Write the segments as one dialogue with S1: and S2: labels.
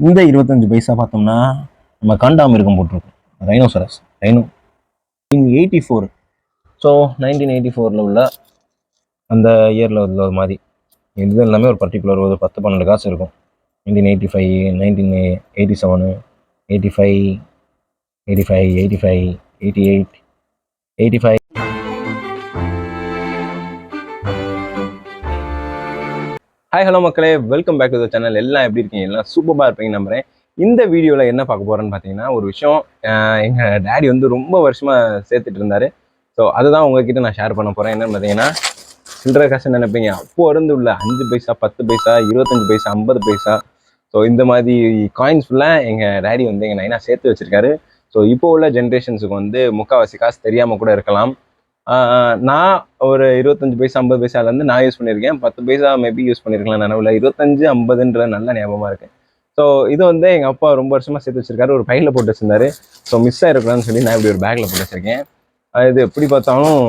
S1: இந்த இருபத்தஞ்சு பைசா பார்த்தோம்னா நம்ம காண்டாமிருகம் போட்டிருக்கோம். Rhinoceros rhino in eighty four so nineteen eighty ஃபோரில் உள்ள அந்த இயரில் உள்ள மாதிரி. இது எல்லாமே ஒரு பர்டிகுலர் ஒரு பத்து பன்னெண்டு காசு இருக்கும். Nineteen eighty five nineteen eighty seven eighty five eighty five eighty five eighty eight eighty five hi hello மக்களே. Welcome back to the channel எல்லாம் எப்படி இருக்கீங்க? எல்லாம் சூப்பராக இருப்பீங்க நம்புகிறேன் இந்த வீடியோவில் என்ன பார்க்க போகிறேன்னு பார்த்தீங்கன்னா ஒரு விஷயம் எங்கள் டேடி வந்து ரொம்ப வருஷமாக சேர்த்துட்டு இருந்தார். ஸோ அதுதான் உங்ககிட்ட நான் ஷேர் பண்ண போகிறேன் என்னன்னு பார்த்தீங்கன்னா சில்லற காசு நினைப்பீங்க. அப்போ இருந்து உள்ள அஞ்சு பைசா பத்து பைசா இருபத்தஞ்சு பைசா ஐம்பது பைசா. ஸோ இந்த மாதிரி காயின்ஸ் ஃபுல்லாக எங்கள் டேடி வந்து எங்கள் நைனா சேர்த்து வச்சிருக்காரு. ஸோ இப்போ உள்ள ஜென்ரேஷன்ஸுக்கு வந்து முக்கால்வாசி காசு தெரியாமல் கூட இருக்கலாம். நான் ஒரு இருபத்தஞ்சு பைசா ஐம்பது பைசாலேருந்து நான் யூஸ் பண்ணியிருக்கேன். பத்து பைசா மேபி யூஸ் பண்ணியிருக்கலாம் நினைவில் இருபத்தஞ்சு ஐம்பதுன்ற நல்ல ஞாபகமாக இருக்குது ஸோ இது வந்து எங்கள் அப்பா ரொம்ப வருஷமாக சேர்த்து வச்சிருக்காரு. ஒரு பையில் போட்டு வச்சிருந்தாரு. ஸோ மிஸ் ஆகிருக்கலாம்னு சொல்லி நான் இப்படி ஒரு பேக்கில் போட்டு வச்சிருக்கேன். அது இது எப்படி பார்த்தாலும்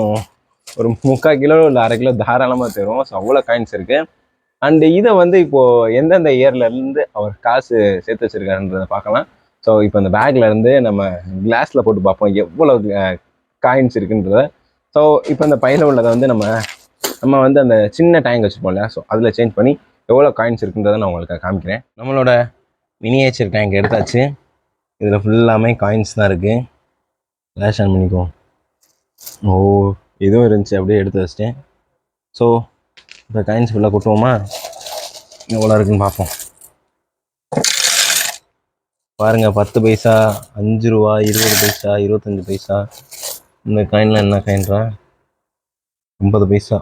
S1: ஒரு முக்கால் கிலோ இல்லை அரை கிலோ தாராளமாக தரும். ஸோ அவ்வளோ காயின்ஸ் இருக்குது அண்ட் இதை வந்து இப்போது எந்தெந்த இயர்லேருந்து அவர் காசு சேர்த்து வச்சுருக்காருன்றதை பார்க்கலாம். ஸோ இப்போ இந்த பேக்ல இருந்து நம்ம கிளாஸில் போட்டு பார்ப்போம். எவ்வளோ காயின்ஸ் இருக்குன்றத. ஸோ இப்போ இந்த பையில் உள்ளதை வந்து நம்ம நம்ம வந்து அந்த சின்ன டேங்க் வச்சுருப்போம்ல ஸோ அதில் சேஞ்ச் பண்ணி எவ்வளோ காயின்ஸ் இருக்குன்றதை நான் உங்களுக்கு காமிக்கிறேன். நம்மளோட மினியேச்சர் டேங்க் எடுத்தாச்சு. இதில் ஃபுல்லாமே காயின்ஸ் தான் இருக்குது ரேஷன் ஆன் ஓ இதுவும் இருந்துச்சு. அப்படியே எடுத்து வச்சிட்டேன். ஸோ இப்போ காயின்ஸ் ஃபுல்லாக கொட்டுவோமா? எவ்வளோ இருக்குன்னு பார்ப்போம். பாருங்கள் பத்து பைசா அஞ்சு ரூபா இருபது பைசா இருபத்தஞ்சி பைசா. இந்த காயின்லாம் என்ன காயின்றா ஐம்பது பைசா.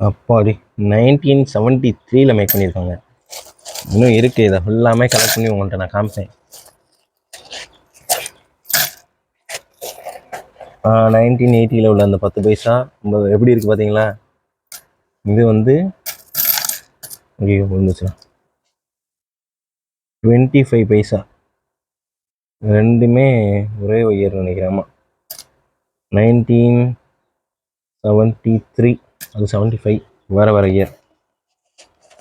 S1: அப்பாடி நைன்டீன் செவன்ட்டி த்ரீல மேக் பண்ணியிருக்காங்க இன்னும் இருக்குது இதை ஃபுல்லாமே கலெக்ட் பண்ணி உங்கள்கிட்ட நான் காமிப்பேன் நைன்டீன் எயிட்டியில் உள்ள அந்த பத்து பைசா ஐம்பது எப்படி இருக்குது பார்த்தீங்களா இது வந்து ஐயோ விழுந்துச்சுடா டுவெண்ட்டி ஃபைவ் பைசா. ரெண்டுமே ஒரே இயர் நினைக்கிறேன். நைன்டீன் செவன்ட்டி த்ரீ அது செவன்ட்டி ஃபைவ் வேறு வேறு இயர்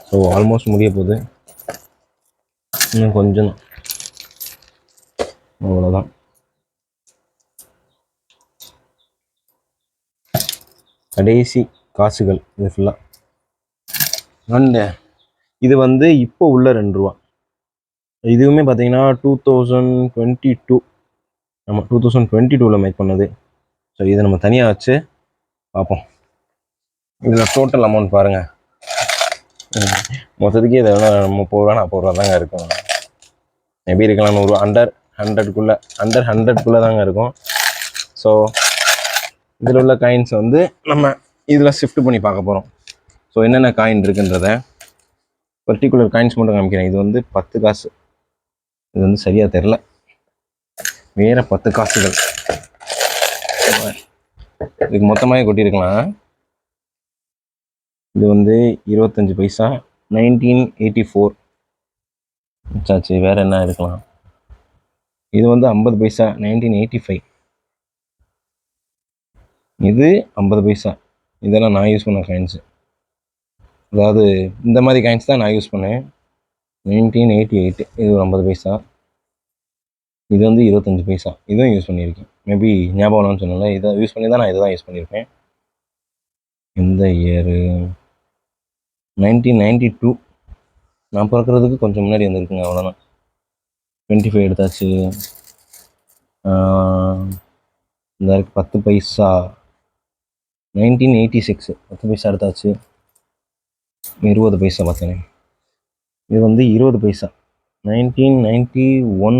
S1: ஸோ ஆல்மோஸ்ட் முடிய போகுது. இன்னும் கொஞ்சம் தான். அவ்வளோதான் கடைசி காசுகள் இது ஃபுல்லாக அண்டு இது வந்து இப்போ உள்ள ரெண்டு ரூபா. இதுவுமே பார்த்தீங்கன்னா டூ தௌசண்ட் டுவெண்ட்டி டூ நம்ம டூ தௌசண்ட் டுவெண்ட்டி டூவில் மேக் பண்ணது. ஸோ இதை நம்ம தனியாக வச்சு பார்ப்போம். இதில் டோட்டல் அமௌண்ட் பாருங்கள் மொத்தத்துக்கே இதை வேணால் முப்பது ரூபா நாற்பது ரூபா தாங்க இருக்கும். மேபி இருக்கலாம் நூறுரூவா அண்டர் ஹண்ட்ரட்குள்ளே அண்டர் ஹண்ட்ரட்குள்ளே தாங்க இருக்கும். ஸோ இதில் உள்ள காயின்ஸ் வந்து நம்ம இதில் ஷிஃப்ட் பண்ணி பார்க்க போகிறோம் ஸோ என்னென்ன காயின் இருக்குன்றத பர்டிகுலர் காயின்ஸ் மட்டும் காமிக்கிறேன். இது வந்து பத்து காசு. இது வந்து சரியாக தெரில வேறு பத்து காசுகள். இதுக்கு மொத்தமாகவே கொட்டியிருக்கலாம். இது வந்து இருபத்தஞ்சி பைசா நைன்டீன் எயிட்டி ஃபோர் சாச்சு வேறு என்ன இருக்கலாம் இது வந்து ஐம்பது பைசா நைன்டீன் எயிட்டி ஃபைவ் இது ஐம்பது பைசா. இதெல்லாம் நான் யூஸ் பண்ண காயின்ஸு அதாவது இந்த மாதிரி காயின்ஸ் தான் நான் யூஸ் பண்ணேன். நைன்டீன் எயிட்டி எயிட் இது ஒரு ஐம்பது பைசா. இது வந்து இருபத்தஞ்சி பைசா. இதுவும் யூஸ் பண்ணியிருக்கேன். மேபி ஞாபகம் இல்லைன்னு சொன்னல இதை யூஸ் பண்ணி தான் நான் இதை தான் யூஸ் பண்ணியிருப்பேன் இந்த இயரு நைன்டீன் நைன்டி டூ நான் பிறக்கிறதுக்கு கொஞ்சம் முன்னாடி வந்திருக்குங்க அவ்வளோதான் டுவெண்ட்டி ஃபைவ் எடுத்தாச்சு இந்த இருக்கு பத்து பைசா. நைன்டீன் எயிட்டி சிக்ஸ் பத்து பைசா எடுத்தாச்சு. இருபது பைசா பார்த்தேன். இது வந்து இருபது பைசா. நைன்டீன் நைன்டி ஒன்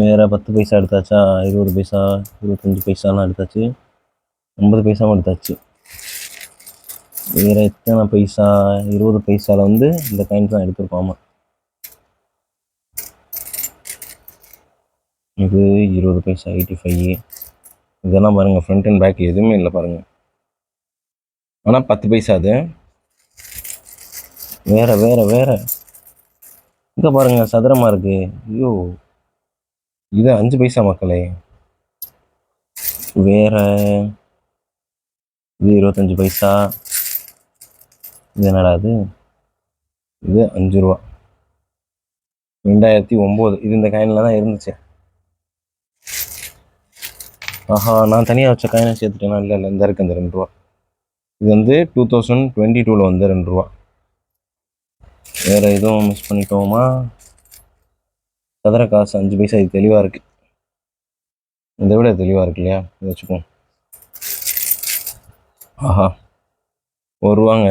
S1: வேறு பத்து பைசா எடுத்தாச்சா? இருபது பைசா இருபத்தஞ்சி பைசாலாம் எடுத்தாச்சு. ஐம்பது பைசாவும் எடுத்தாச்சு. வேறு எத்தனை பைசா? இருபது பைசாவில் வந்து இந்த காயின்ஸ் தான் எடுத்திருக்கோம் இது இருபது பைசா எயிட்டி ஃபைவ் இதெல்லாம் பாருங்கள் ஃப்ரண்ட் அண்ட் பேக் எதுவுமே இல்லை பாருங்கள் ஆனால் பத்து பைசா அது. வேற வேற வேற. இங்கே பாருங்க சதுரமாக இருக்கு. ஐயோ. இது அஞ்சு பைசா மக்களே. வேற. இது இருபத்தஞ்சு பைசா. இது என்னடா இது? இது அஞ்சு ரூபா. ரெண்டாயிரத்தி ஒம்பது. இது இந்த காயினில் தான் இருந்துச்சு. ஆஹா நான் தனியாக வச்ச காயினை சேர்த்துட்டேன்னா இல்லை இல்லை இந்த இருக்கு இந்த ரெண்டு ரூபா. இது வந்து டூ தௌசண்ட் டுவெண்ட்டி டூவில் வந்து ரெண்டு ரூபா. வேறு எதுவும் மிஸ் பண்ணிட்டோமா சதுர காசு அஞ்சு பைசா இது தெளிவாக இருக்குது இதை விட தெளிவாக இருக்கு இல்லையா? இதை வச்சுக்கோம் ஆஹா. ஒரு ரூபாங்க.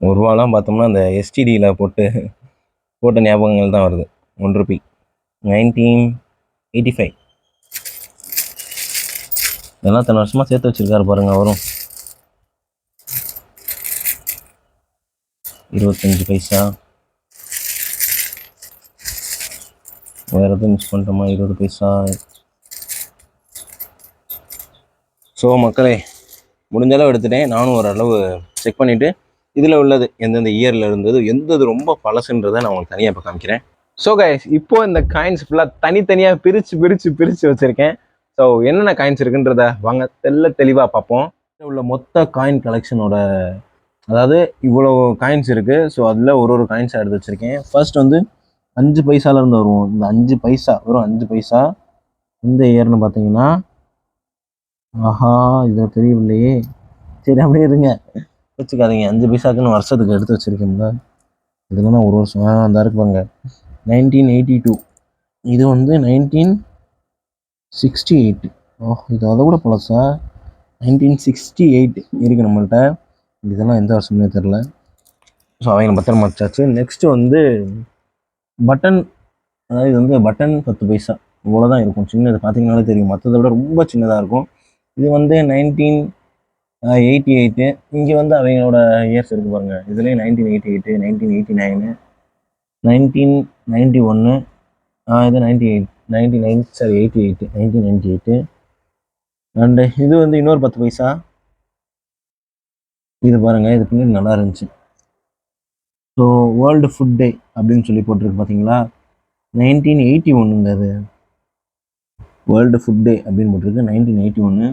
S1: ஒரு ரூபாலாம் பார்த்தோம்னா அந்த எஸ்டிடியில் போட்டு போட்ட ஞாபகங்கள் தான் வருது. One rupee nineteen eighty five இதெல்லாம் தன வருஷமாக சேர்த்து வச்சுருக்காரு பாருங்கள் அவரும். இருபத்தஞ்சி பைசா. வேறு எதுவும் மிஸ் பண்ணிட்டோமா இருபது பைசா. ஸோ மக்களே முடிஞ்ச அளவு எடுத்துட்டேன். நானும் ஓரளவு செக் பண்ணிவிட்டு இதில் உள்ளது எந்தெந்த இயரில் இருந்தது எந்தது ரொம்ப பழசுன்றதை நான் உங்களுக்கு தனியாக இப்போ காமிக்கிறேன். ஸோ கைஸ் இப்போ இந்த காயின்ஸ் ஃபுல்லாக தனித்தனியாக பிரித்து பிரித்து பிரித்து வச்சுருக்கேன். ஸோ என்னென்ன காயின்ஸ் இருக்குன்றத வாங்க தெல்ல தெளிவாக பார்ப்போம். உள்ள மொத்த காயின் கலெக்ஷனோட அதாவது இவ்வளோ காயின்ஸ் இருக்குது ஸோ அதில் ஒரு ஒரு காயின்ஸாக எடுத்து வச்சுருக்கேன். ஃபர்ஸ்ட் வந்து அஞ்சு பைசாலேருந்து வருவோம். இந்த அஞ்சு பைசா வெறும் அஞ்சு பைசா. இந்த இயர்னு பார்த்தீங்கன்னா ஆஹா இது தெரியவில்லையே. சரி அப்படியே இருங்க. வச்சுக்காதீங்க. அஞ்சு பைசாக்குன்னு வருஷத்துக்கு எடுத்து வச்சுருக்கேன்ல. இதுலாம் ஒரு வருஷம். ஆ அந்த இருக்கு பாருங்க. நைன்டீன் எயிட்டி டூ இது வந்து நைன்டீன் சிக்ஸ்டி எயிட் ஓ இது அதை விட பழசா? நைன்டீன் சிக்ஸ்டி எயிட் இருக்குது நம்மள்கிட்ட இதெல்லாம் எந்த வருஷம்னே தெரில ஸோ அவங்க பத்திரமா வச்சாச்சு. நெக்ஸ்ட்டு வந்து பட்டன் அதாவது இது வந்து பட்டன் பத்து பைசா. இவ்வளோ தான் இருக்கும். சின்னது பார்த்தீங்கனாலே தெரியும். மற்றதை விட ரொம்ப சின்னதாக இருக்கும். இது வந்து நைன்டீன் எயிட்டி எயிட்டு இங்கே வந்து அவங்களோட இயர்ஸ் இருக்கு பாருங்க. இதுலேயே nineteen eighty eight nineteen eighty nine nineteen ninety ஒன்று இது ninety eight ninety nine sorry eighty eight nineteen ninety eight and இது வந்து இன்னொரு பத்து பைசா. இது பாருங்க இது பின்னாடி நல்லா இருந்துச்சு. ஸோ வேர்ல்டு ஃபுட் டே அப்படின்னு சொல்லி போட்டிருக்கு பார்த்தீங்களா நைன்டீன் எயிட்டி ஒன்றுங்க அது வேர்ல்டு ஃபுட் டே அப்படின்னு போட்டிருக்கு நைன்டீன் எயிட்டி ஒன்று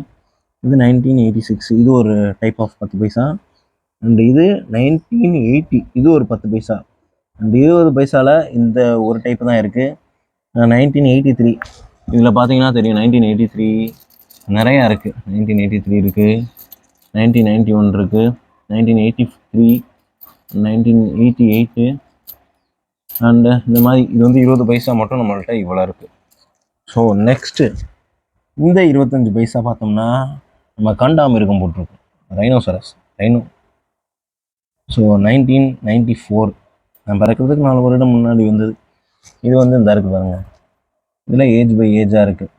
S1: இது நைன்டீன் எயிட்டி சிக்ஸ் இது ஒரு டைப் ஆஃப் பத்து பைசா. அண்ட் இது நைன்டீன் எயிட்டி இது ஒரு பத்து பைசா. அண்ட் இருபது பைசாவில் இந்த ஒரு டைப் தான் இருக்குது நைன்டீன் எயிட்டி த்ரீ இதில் பார்த்தீங்கன்னா தெரியும் நைன்டீன் எயிட்டி த்ரீ நிறையா இருக்குது நைன்டீன் எயிட்டி த்ரீ இருக்குது நைன்டீன் நைன்ட்டி ஒன் இருக்குது nineteen eighty three nineteen eighty eight and இந்த மாதிரி இது வந்து இருபது பைசா மட்டும் நம்மள்கிட்ட இவ்வளோ இருக்குது ஸோ நெக்ஸ்ட்டு இந்த இருபத்தஞ்சி பைசா பார்த்தோம்னா நம்ம கண்டாமிருகம் போட்டிருக்கோம். Rhinoceros rhino so nineteen ninety four நான் பிறக்கிறதுக்கு நாலு வருடம் முன்னாடி வந்தது. இது வந்து இந்த இருக்குது பாருங்க. இதில் ஏஜ் பை ஏஜாக இருக்குது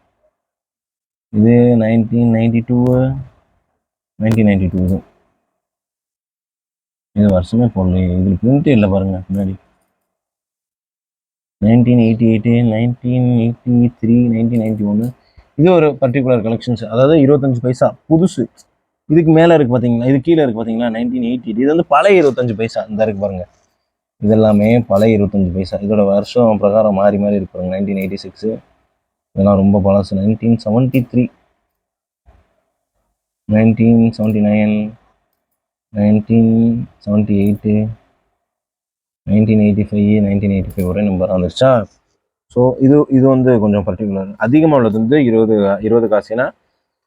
S1: இது nineteen ninety two nineteen ninety two இது இது வருஷமே போடலையே இதில் பிரிண்ட்டே இல்லை பாருங்க முன்னாடி. Nineteen eighty eight nineteen eighty three nineteen ninety ஒன்று இது ஒரு பர்டிகுலர் கலெக்ஷன்ஸ் அதாவது இருபத்தஞ்சு பைசா. புதுசு. இதுக்கு மேலே இருக்குது பார்த்தீங்களா இது கீழே இருக்குது பார்த்தீங்களா நைன்டீன் எயிட்டி இது வந்து பழைய இருபத்தஞ்சு பைசா. இந்த இருக்கு பாருங்கள் இதெல்லாமே பழைய இருபத்தஞ்சு பைசா. இதோட வருஷம் பிரகாரம் மாறி மாறி இருக்கு பாருங்க. நைன்டீன் எயிட்டி சிக்ஸு இதெல்லாம் ரொம்ப பழசு. Nineteen seventy three nineteen seventy nine nineteen seventy eight nineteen eighty five nineteen eighty five ஒரே நம்பர் வந்துருச்சா? ஸோ இது இது வந்து கொஞ்சம் பர்டிகுலர் அதிகமாக உள்ளது வந்து இருபது இருபது காசுனா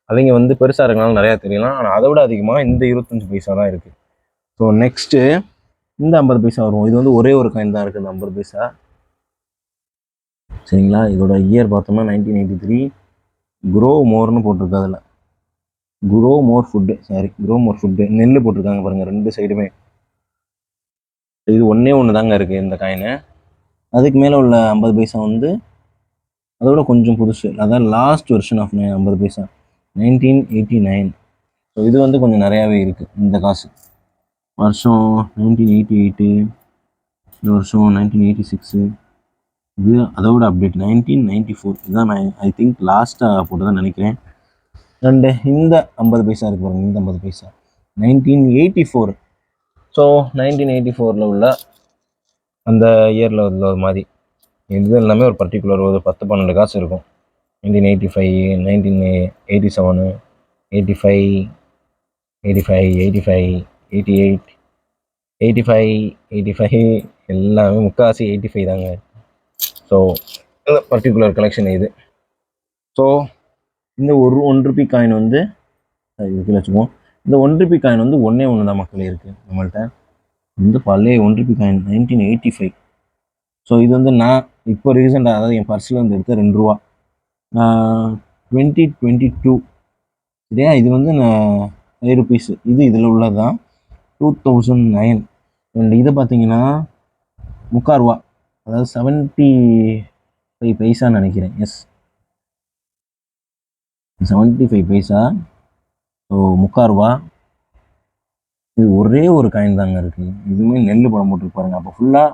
S1: அவங்க வந்து பெருசாக இருக்கனால நிறையா தெரியலாம். ஆனால் அதை விட அதிகமாக இந்த இருபத்தஞ்சி பைசா தான் இருக்குது ஸோ நெக்ஸ்ட்டு இந்த ஐம்பது பைசா வரும். இது வந்து ஒரே ஒரு காயின் தான் இருக்குது இந்த ஐம்பது பைசா. சரிங்களா? இதோட இயர் பார்த்தோம்னா நைன்டீன் எயிட்டி த்ரீ குரோ மோர்னு போட்டிருக்கு அதில். Grow more food sorry grow more food நெல் போட்டிருக்காங்க பாருங்கள் ரெண்டு சைடுமே இது ஒன்றே ஒன்று தாங்க இருக்குது இந்த காயினு அதுக்கு மேலே உள்ள ஐம்பது பைசா வந்து அதோட கொஞ்சம் புதுசு. அதான் லாஸ்ட் வெர்ஷன் ஆஃப் நை ஐம்பது paisa. Nineteen eighty nine so இது வந்து கொஞ்சம் நிறையாவே இருக்குது இந்த காசு. வருஷம் நைன்டீன் எயிட்டி எயிட்டு இந்த வருஷம் நைன்டீன் எயிட்டி சிக்ஸு இது அதோட அப்டேட் நைன்டீன் நைன்ட்டி ஃபோர் இதுதான் நான் ஐ திங்க் லாஸ்ட்டாக போட்டு நினைக்கிறேன். அண்டு இந்த ஐம்பது பைசா இருக்கு பாருங்க இந்த ஐம்பது paisa. Nineteen eighty four so nineteen eighty ஃபோரில் உள்ள அந்த இயரில் உள்ள ஒரு மாதிரி. இது எல்லாமே ஒரு பர்டிகுலர் ஒரு பத்து பன்னெண்டு காசு இருக்கும். Nineteen eighty five nineteen eighty seven eighty five eighty five eighty five eighty eight eighty five eighty five எல்லாமே முக்கால்வாசி எயிட்டி ஃபைவ் தாங்க ஸோ பர்டிகுலர் கலெக்ஷன் இது. ஸோ இந்த ஒரு ஒன் ருபி காயின் வந்து அது வச்சுக்குவோம் இந்த ஒன் ருபி காயின் வந்து ஒன்றே ஒன்று தான் மக்கள் இருக்குது நம்மள்கிட்ட இந்த பழைய one rupee coin nineteen eighty five so இது வந்து நான் இப்போ ரீசெண்டாக அதாவது என் பர்ஸில் வந்து எடுத்த ரெண்டு ரூபா. டுவெண்ட்டி டுவெண்ட்டி டூ சரியா? இது வந்து நான் ஃபைவ் ருபீஸ் இது இதில் உள்ளது தான் டூ தௌசண்ட் நைன் அண்ட் இதை பார்த்தீங்கன்னா முக்கால் ரூபா. அதாவது செவன்ட்டி ஃபைவ் பைசான்னு நினைக்கிறேன். Yes seventy five paisa so முக்கால் ரூபா. இது ஒரே ஒரு காயின் தாங்க இருக்குது இதுவுமே நெல் படம் போட்டிருப்பாருங்க அப்போ ஃபுல்லாக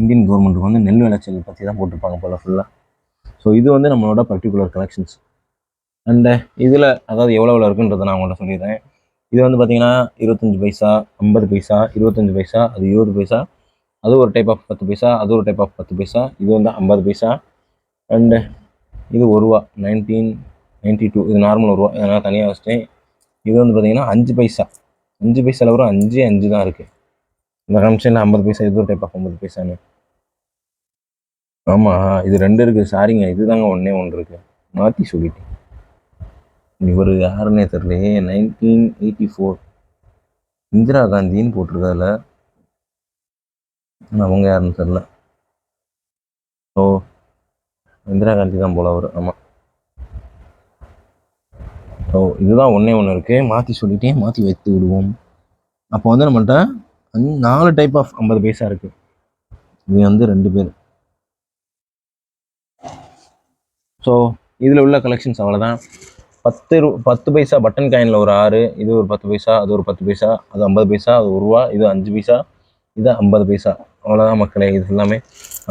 S1: இந்தியன் கவர்மெண்ட்டுக்கு வந்து நெல் விளைச்சல் பற்றி தான் போட்டிருப்பாங்க போல் ஃபுல்லாக ஸோ இது வந்து நம்மளோட பர்டிகுலர் கலெக்ஷன்ஸ் அண்டு இதில் அதாவது எவ்வளோ எவ்வளோ இருக்குன்றதை நான் உங்கள்கிட்ட சொல்லிடுறேன். இது வந்து பார்த்தீங்கன்னா இருபத்தஞ்சி பைசா ஐம்பது பைசா இருபத்தஞ்சி பைசா அது இருபது பைசா அது ஒரு டைப் ஆஃப் பத்து பைசா அது ஒரு டைப் ஆஃப் பத்து பைசா இது வந்து ஐம்பது பைசா. அண்டு இது ஒரு ரூபா நைன்டீன் நைன்ட்டி டூ இது நார்மல் ஒரு ரூபா. அதனால் தனியாக வச்சிட்டேன். இது வந்து பார்த்தீங்கன்னா அஞ்சு பைசா. அஞ்சு பைசாவில் வரும் அஞ்சு அஞ்சு தான் இருக்குது இந்த கமிஷனில் ஐம்பது பைசா இது ஒரு டைப் ஐம்பது பைசான்னு ஆமாம் இது ரெண்டு இருக்குது சாரிங்க இதுதாங்க ஒன்றே ஒன்று இருக்குது மாற்றி சொல்லிட்டேன். இவர் யாருன்னே தெரியலையே நைன்டீன் எயிட்டி ஃபோர் இந்திரா காந்தின்னு போட்டிருக்காதுல அவங்க யாருன்னு தெரில ஓ இந்திரா காந்தி தான் போல அவர். ஆமாம் ஸோ இதுதான் ஒன்றே ஒன்று இருக்குது மாற்றி சொல்லிகிட்டே மாற்றி வைத்து விடுவோம். அப்போ வந்து நம்மள்கிட்ட அஞ்சு நாலு டைப் ஆஃப் ஐம்பது பைசா இருக்குது இது வந்து ரெண்டு பேர். ஸோ இதில் உள்ள கலெக்ஷன்ஸ் அவ்வளோதான் பத்து ரூ பத்து பைசா பட்டன் காயினில் ஒரு ஆறு இது ஒரு பத்து பைசா அது ஒரு பத்து பைசா அது ஐம்பது பைசா அது ஒரு ரூபா இது அஞ்சு பைசா இது ஐம்பது பைசா. அவ்வளோதான் மக்களே இது எல்லாமே.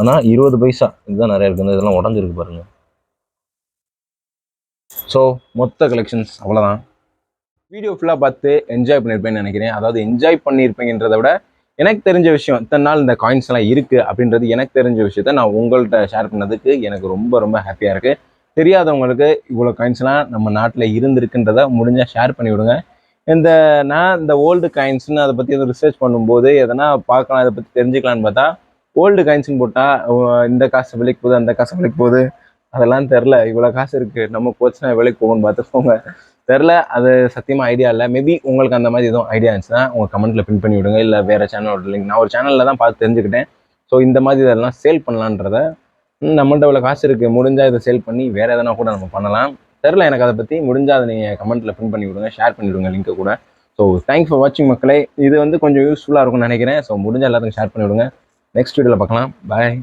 S1: ஆனால் இருபது பைசா இதுதான் நிறைய இருக்குது இதெல்லாம் உடஞ்சிருக்கு பாருங்கள் ஸோ மொத்த கலெக்ஷன்ஸ் அவ்வளோதான் வீடியோ ஃபுல்லாக பார்த்து என்ஜாய் பண்ணியிருப்பேன்னு நினைக்கிறேன். அதாவது என்ஜாய் பண்ணியிருப்பேங்கிறத விட எனக்கு தெரிஞ்ச விஷயம் இத்தனை நாள் இந்த காயின்ஸ் எல்லாம் இருக்குது அப்படின்றது எனக்கு தெரிஞ்ச விஷயத்த நான் உங்கள்கிட்ட ஷேர் பண்ணதுக்கு எனக்கு ரொம்ப ரொம்ப ஹாப்பியாக இருக்குது தெரியாதவங்களுக்கு இவ்வளோ காயின்ஸ்லாம் நம்ம நாட்டில் இருந்திருக்குன்றத முடிஞ்சால் ஷேர் பண்ணிவிடுங்க. இந்த நான் இந்த ஓல்டு காயின்ஸ்னு அதை பற்றி எதுவும் ரிசர்ச் பண்ணும்போது எதனா பார்க்கலாம் இதை பற்றி தெரிஞ்சுக்கலான்னு பார்த்தா ஓல்டு காயின்ஸ்னு போட்டால் இந்த காசு விலைக்கு போகுது அந்த காசு விலைக்கு போகுது. அதெல்லாம் தெரில இவ்வளோ காசு இருக்குது நம்ம போச்சுன்னா வேலைக்கு போகணும்னு பார்த்துக்கோங்க. தெரில அது சத்தியமாக ஐடியா இல்லை. மேபி உங்களுக்கு அந்த மாதிரி எதுவும் ஐடியா இருந்துச்சுன்னா உங்கள் கமெண்ட்டில் பின் பண்ணி விடுங்க. இல்லை வேறு சேனலோட லிங்க் நான் ஒரு சேனலில் தான் பார்த்து தெரிஞ்சுக்கிட்டேன். ஸோ இந்த மாதிரி இதெல்லாம் சேல் பண்ணலான்றத நம்மள்ட்ட இவ்வளோ காசு இருக்குது முடிஞ்சால் இதை சேல் பண்ணி வேறு எதனா கூட நம்ம பண்ணலாம். தெரில எனக்கு அதை பற்றி முடிஞ்சால் அதை நீங்கள் கமெண்ட்டில் பின் பண்ணி விடுங்க. ஷேர் பண்ணி விடுங்க லிங்க்கை கூட. ஸோ தேங்க்ஸ் ஃபார் வாட்சிங் மக்களே. இது வந்து கொஞ்சம் யூஸ்ஃபுல்லாக இருக்கும்னு நினைக்கிறேன். ஸோ முடிஞ்ச எல்லாத்துக்கும் ஷேர் பண்ணிவிடுங்க நெக்ஸ்ட் வீடியோவில் பார்க்கலாம். பாய்